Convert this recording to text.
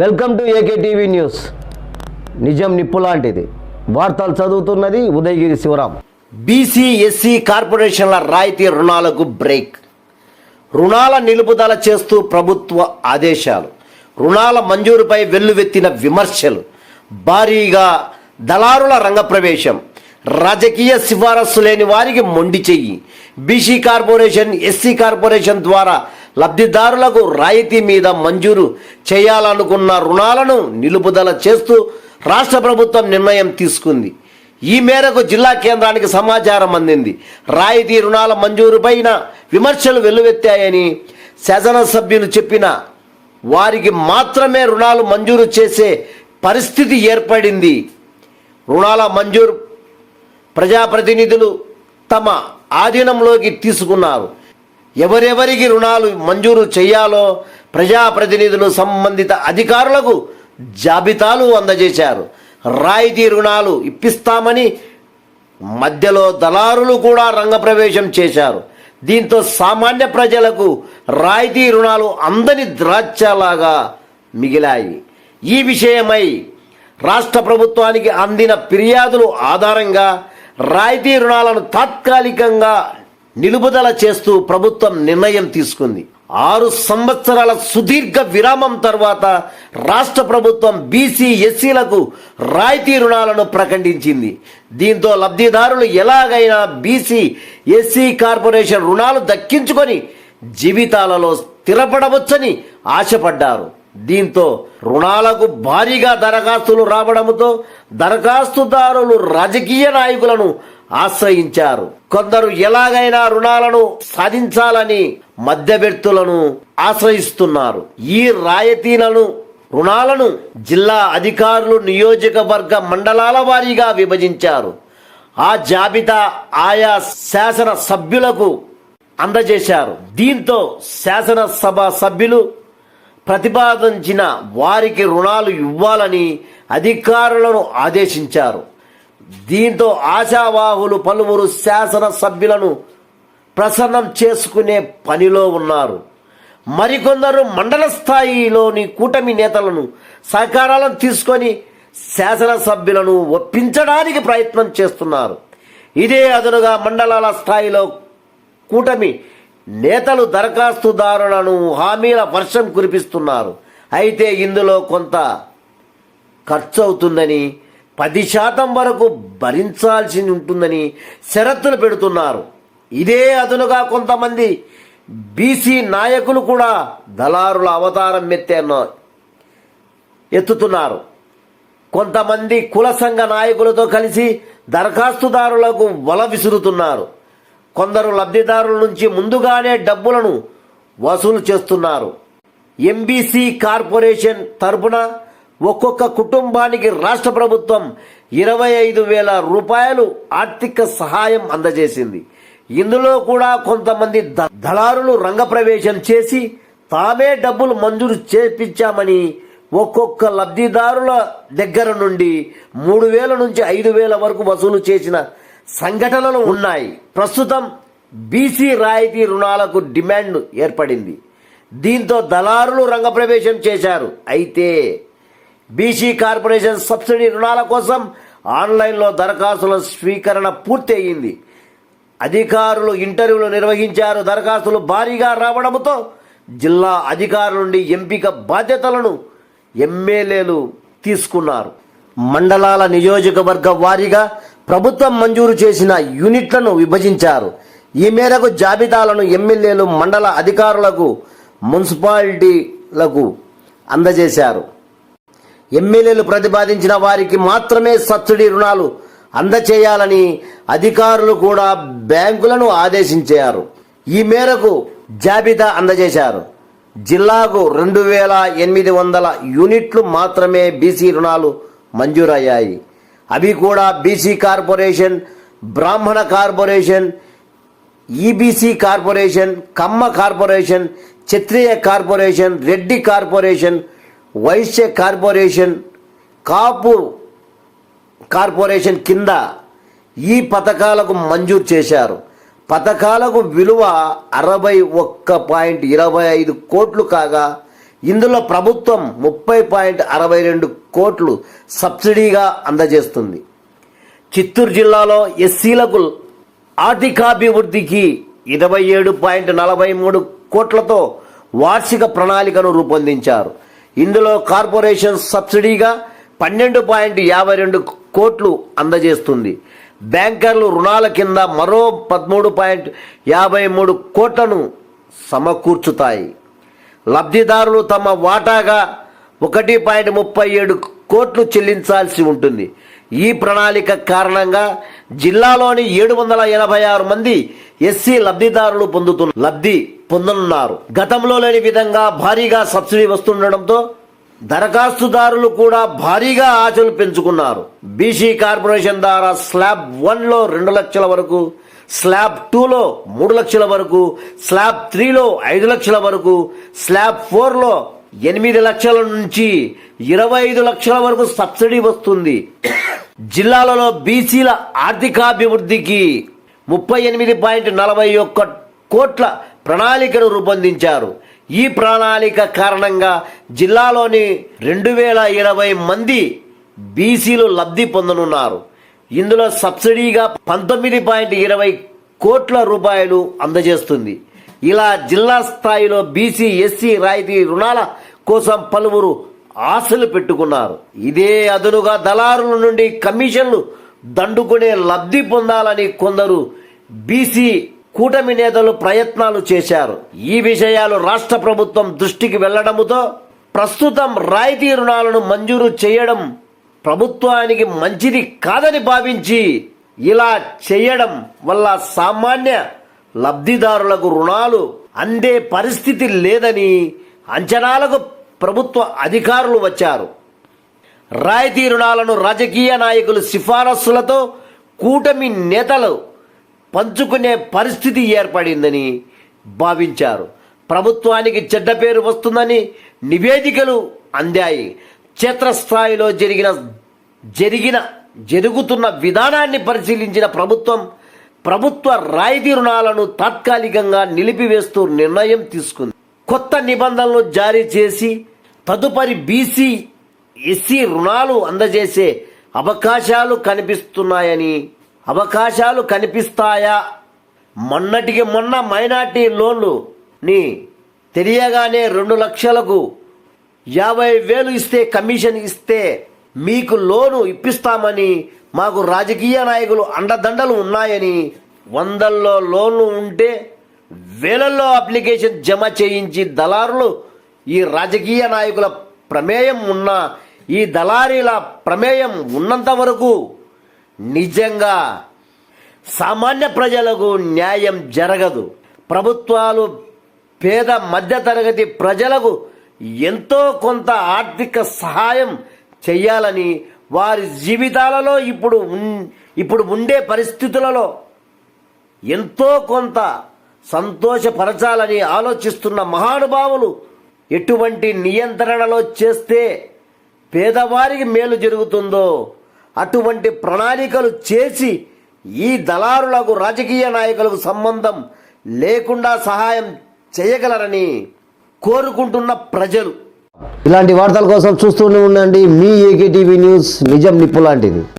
Welcome to AK TV news. నిజం నిప్పు లాంటిది. వార్తలు చదువుతున్నది ఉదయగిరి శివరాం. బీసీ ఎస్సీ కార్పొరేషన్ల రాయితీ రుణాలకు బ్రేక్. రుణాల నిలుపుదల చేస్తూ ప్రభుత్వ ఆదేశాలు. రుణాల మంజూరుపై వెల్లువెత్తిన విమర్శలు. భారీగా దళారుల రంగప్రవేశం. రాజకీయ సిఫారసు లేని వారికి మొండి చెయ్యి. బీసీ కార్పొరేషన్ ఎస్సీ కార్పొరేషన్ ద్వారా లబ్ధిదారులకు రాయితీ మీద మంజూరు చేయాలనుకున్న రుణాలను నిలుపుదల చేస్తూ రాష్ట్ర ప్రభుత్వం నిర్ణయం తీసుకుంది. ఈ మేరకు జిల్లా కేంద్రానికి సమాచారం అందింది. రాయితీ రుణాల మంజూరుపైన విమర్శలు వెల్లువెత్తాయని శాసనసభ్యులు చెప్పిన వారికి మాత్రమే రుణాలు మంజూరు చేసే పరిస్థితి ఏర్పడింది. రుణాల మంజూరు ప్రజాప్రతినిధులు తమ ఆధీనంలోకి తీసుకున్నారు. ఎవరెవరికి రుణాలు మంజూరు చేయాలో ప్రజాప్రతినిధులు సంబంధిత అధికారులకు జాబితాలు అందజేశారు. రాయితీ రుణాలు ఇప్పిస్తామని మధ్యలో దళారులు కూడా రంగప్రవేశం చేశారు. దీంతో సామాన్య ప్రజలకు రాయితీ రుణాలు అందని ద్రాక్షలాగా మిగిలాయి. ఈ విషయమై రాష్ట్ర ప్రభుత్వానికి అందిన ఫిర్యాదులు ఆధారంగా రాయితీ రుణాలను తాత్కాలికంగా నిలుపుదల చేస్తూ ప్రభుత్వం నిర్ణయం తీసుకుంది. ఆరు సంవత్సరాల సుదీర్ఘ విరామం తర్వాత రాష్ట్ర ప్రభుత్వం బీసీ ఎస్సీలకు రాయితీ రుణాలను ప్రకటించింది. దీంతో లబ్ధిదారులు ఎలాగైనా బీసీ ఎస్సీ కార్పొరేషన్ రుణాలు దక్కించుకొని జీవితాలలో స్థిరపడవచ్చని ఆశపడ్డారు. దీంతో రుణాలకు భారీగా దరఖాస్తులు రావడంతో దరఖాస్తుదారులు రాజకీయ నాయకులను ఆశ్రయించారు. కొందరు ఎలాగైనా రుణాలను సాధించాలని మధ్యవర్తులను ఆశ్రయిస్తున్నారు. ఈ రాయితీలను రుణాలను జిల్లా అధికారులు నియోజకవర్గ మండలాల వారీగా విభజించారు. ఆ జాబితా ఆయా శాసన సభ్యులకు అందజేశారు. దీంతో శాసనసభ సభ్యులు ప్రతిపాదించిన వారికి రుణాలు ఇవ్వాలని అధికారులను ఆదేశించారు. దీంతో ఆశావాహులు పలువురు శాసన సభ్యులను ప్రసన్నం చేసుకునే పనిలో ఉన్నారు. మరికొందరు మండల స్థాయిలోని కూటమి నేతలను సహకారాలను తీసుకొని శాసనసభ్యులను ఒప్పించడానికి ప్రయత్నం చేస్తున్నారు. ఇదే అదునుగా మండలాల స్థాయిలో కూటమి నేతలు దరఖాస్తుదారులను హామీల వర్షం కురిపిస్తున్నారు. అయితే ఇందులో కొంత ఖర్చు అవుతుందని పది శాతం వరకు భరించాల్సి ఉంటుందని షరతులు పెడుతున్నారు. ఇదే అదునుగా కొంతమంది బీసీ నాయకులు కూడా దళారుల అవతారం ఎత్తారు ఎత్తుతున్నారు. కొంతమంది కుల సంఘ నాయకులతో కలిసి దరఖాస్తుదారులకు వల విసురుతున్నారు. కొందరు లబ్ధిదారుల నుంచి ముందుగానే డబ్బులను వసూలు చేస్తున్నారు. ఎంబీసీ కార్పొరేషన్ తరపున ఒక్కొక్క కుటుంబానికి రాష్ట్ర ప్రభుత్వం ఇరవై ఐదు వేల రూపాయలు ఆర్థిక సహాయం అందజేసింది. ఇందులో కూడా కొంతమంది ద- దళారులు రంగప్రవేశం చేసి తామే డబ్బులు మంజూరు చేపించామని ఒక్కొక్క లబ్ధిదారుల దగ్గర నుండి మూడు వేల నుంచి ఐదు వేల వరకు వసూలు చేసిన సంఘటనలు ఉన్నాయి. ప్రస్తుతం బీసీ రాయితీ రుణాలకు డిమాండ్ ఏర్పడింది. దీంతో దళారులు రంగప్రవేశం చేశారు. అయితే బీసీ కార్పొరేషన్ సబ్సిడీ రుణాల కోసం ఆన్లైన్లో దరఖాస్తుల స్వీకరణ పూర్తి అయ్యింది అధికారులు ఇంటర్వ్యూలు నిర్వహించారు. దరఖాస్తులు భారీగా రావడంతో జిల్లా అధికారుల నుండి ఎంపిక బాధ్యతలను ఎమ్మెల్యేలు తీసుకున్నారు. మండలాల నియోజకవర్గ వారీగా ప్రభుత్వం మంజూరు చేసిన యూనిట్లను విభజించారు. ఈ మేరకు జాబితాలను ఎమ్మెల్యేలు మండల అధికారులకు మున్సిపాలిటీలకు అందజేశారు. ఎమ్మెల్యేలు ప్రతిపాదించిన వారికి మాత్రమే సబ్సిడీ రుణాలు అందచేయాలని అధికారులు కూడా బ్యాంకులను ఆదేశించారు. ఈ మేరకు జాబితా అందజేశారు. జిల్లాకు రెండు వేల ఎనిమిది వందల యూనిట్లు మాత్రమే బీసీ రుణాలు మంజూరయ్యాయి. అవి కూడా BC corporation Brahmana corporation EBC corporation Kamma corporation Kshatriya corporation Reddy corporation Vysya corporation Kapu corporation కింద ఈ పథకాలకు మంజూరు చేశారు. పథకాలకు విలువ అరవై ఒక్క పాయింట్ ఇరవై ఐదు కోట్లు కాగా ఇందులో ప్రభుత్వం ముప్పై పాయింట్ అరవై రెండు కోట్లు సబ్సిడీగా అందజేస్తుంది. చిత్తూరు జిల్లాలో ఎస్సీలకు ఆర్థికాభివృద్ధికి ఇరవై ఏడు పాయింట్ నలభై మూడు కోట్లతో వార్షిక ప్రణాళికను రూపొందించారు. ఇందులో కార్పొరేషన్ సబ్సిడీగా పన్నెండు పాయింట్ యాభై రెండు కోట్లు అందజేస్తుంది. బ్యాంకర్లు రుణాల కింద మరో పదమూడు పాయింట్ యాభై మూడు కోట్లను సమకూర్చుతాయి. లబ్ధిదారులు తమ వాటాగా ఒకటి పాయింట్ ముప్పై ఏడు కోట్లు చెల్లించాల్సి ఉంటుంది. ఈ ప్రణాళిక కారణంగా జిల్లాలోని ఏడు వందల ఎనభై ఆరు మంది ఎస్సీ లబ్ధిదారులు పొందుతున్న లబ్ధి పొందనున్నారు. గతంలో లేని విధంగా భారీగా సబ్సిడీ వస్తుండడంతో దరఖాస్తుదారులు కూడా భారీగా ఆశలు పెంచుకున్నారు. బీసీ కార్పొరేషన్ ద్వారా స్లాబ్ వన్లో రెండు లక్షల వరకు స్లాబ్ టూలో మూడు లక్షల వరకు స్లాబ్ త్రీలో ఐదు లక్షల వరకు స్లాబ్ ఫోర్లో ఎనిమిది లక్షల నుంచి ఇరవై ఐదు లక్షల వరకు సబ్సిడీ వస్తుంది. జిల్లాలలో బీసీల ఆర్థికాభివృద్ధికి ముప్పై ఎనిమిది పాయింట్ నలభై ఒక్క కోట్ల ప్రణాళికను రూపొందించారు. ఈ ప్రణాళిక కారణంగా జిల్లాలోని రెండు వేల ఇరవై మంది బీసీలు లబ్ధి పొందనున్నారు. ఇందులో సబ్సిడీగా పంతొమ్మిది పాయింట్ ఇరవై కోట్ల రూపాయలు అందజేస్తుంది. ఇలా జిల్లా స్థాయిలో బీసీ ఎస్సీ రాయితీ రుణాల కోసం పలువురు ఆశలు పెట్టుకున్నారు. ఇదే అదునుగా దళారుల నుండి కమిషన్లు దండుకునే లబ్ధి పొందాలని కొందరు బీసీ కూటమి నేతలు ప్రయత్నాలు చేశారు. ఈ విషయాలు రాష్ట్ర ప్రభుత్వం దృష్టికి వెళ్ళడంతో ప్రస్తుతం రాయితీ రుణాలను మంజూరు చేయడం ప్రభుత్వానికి మంచిది కాదని భావించి ఇలా చేయడం వల్ల సామాన్య లబ్ధిదారులకు రుణాలు అందే పరిస్థితి లేదని అంచనాలకు ప్రభుత్వ అధికారులు వచ్చారు. రాయితీ రుణాలను రాజకీయ నాయకులు సిఫారసులతో కూటమి నేతలు పంచుకునే పరిస్థితి ఏర్పడిందని భావించారు. ప్రభుత్వానికి చెడ్డ పేరు వస్తుందని నివేదికలు అందాయి. క్షేత్రస్థాయిలో జరిగిన జరిగిన జరుగుతున్న విధానాన్ని పరిశీలించిన ప్రభుత్వం ప్రభుత్వ రాయితీ రుణాలను తాత్కాలికంగా నిలిపివేస్తూ నిర్ణయం తీసుకుంది. కొత్త నిబంధనలు జారీ చేసి తదుపరి బీసీ ఎస్సీ రుణాలు అందజేసే అవకాశాలు కనిపిస్తున్నాయని అవకాశాలు కనిపిస్తాయా? మొన్నటికి మొన్న మైనార్టీ లోన్లు ని తెలియగానే రెండు లక్షలకు యాభై వేలు ఇస్తే కమిషన్ ఇస్తే మీకు లోను ఇప్పిస్తామని మాకు రాజకీయ నాయకులు అండదండలు ఉన్నాయని వందల్లో లోన్లు ఉంటే వేలల్లో అప్లికేషన్ జమ చేయించి దళారులు ఈ రాజకీయ నాయకుల ప్రమేయం ఉన్న ఈ దళారీల ప్రమేయం ఉన్నంత వరకు నిజంగా సామాన్య ప్రజలకు న్యాయం జరగదు. ప్రభుత్వాలు పేద మధ్యతరగతి ప్రజలకు ఎంతో కొంత ఆర్థిక సహాయం చేయాలని వారి జీవితాలలో ఇప్పుడు ఇప్పుడు ఉండే పరిస్థితులలో ఎంతో కొంత సంతోషపరచాలని ఆలోచిస్తున్న మహానుభావులు ఎటువంటి నియంత్రణలో చేస్తే పేదవారికి మేలు జరుగుతుందో అటువంటి ప్రణాళికలు చేసి ఈ దళారులకు రాజకీయ నాయకులకు సంబంధం లేకుండా సహాయం చేయగలరని కోరుకుంటున్న ప్రజలు. ఇలాంటి వార్తల కోసం చూస్తూనే ఉండండి. మీ ఏకే టీవీ న్యూస్ నిజం నిప్పు లాంటిది.